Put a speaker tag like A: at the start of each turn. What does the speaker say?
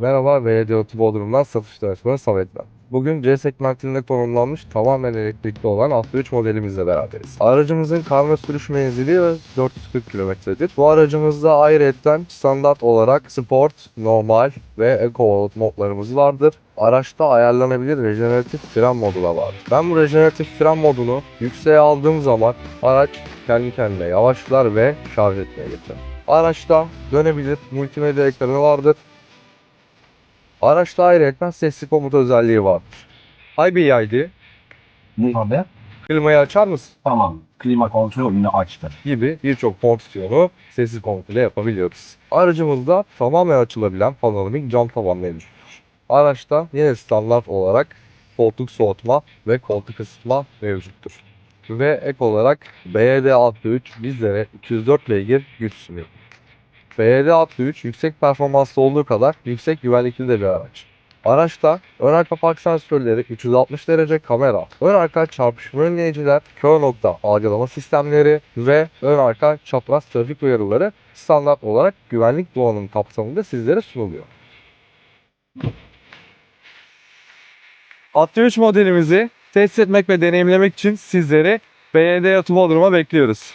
A: Merhaba, belediye otu Bodrum'dan satış danışmanı Samet ben. Bugün C segmentinde konumlanmış tamamen elektrikli olan 63 modelimizle beraberiz. Aracımızın karma sürüş menzili 440 kilometredir. Bu aracımızda ayrıca standart olarak Sport, Normal ve Eco modlarımız vardır. Araçta ayarlanabilir rejeneratif fren modu da var. Ben bu rejeneratif fren modunu yükseğe aldığım zaman araç kendi kendine yavaşlar ve şarj etmeye geçer. Araçta dönebilir multimedya ekranı vardır. Araçta ayrıca sesli komut özelliği vardır. IBID,
B: Ne abi?
A: klimayı açar mısın?
B: Tamam. Klima kontrolünü açtı.
A: gibi birçok fonksiyonu sessiz komut ile yapabiliyoruz. Aracımızda tamamen açılabilen panoramik cam tavan mevcut. Araçta yine standart olarak koltuk soğutma ve koltuk ısıtma mevcuttur. Ve ek olarak BYD 63 bizlere 204 beygir güç sunuyor. BYD 63 yüksek performanslı olduğu kadar yüksek güvenlikli de bir araç. Araçta ön arka park sensörleri, 360 derece kamera, ön arka çarpışma önleyiciler, kör nokta algılama sistemleri ve ön arka çapraz trafik uyarıları standart olarak güvenlik donanım kapsamında sizlere sunuluyor. 63 modelimizi test etmek ve deneyimlemek için sizleri BYD Yatı Bodrum'a bekliyoruz.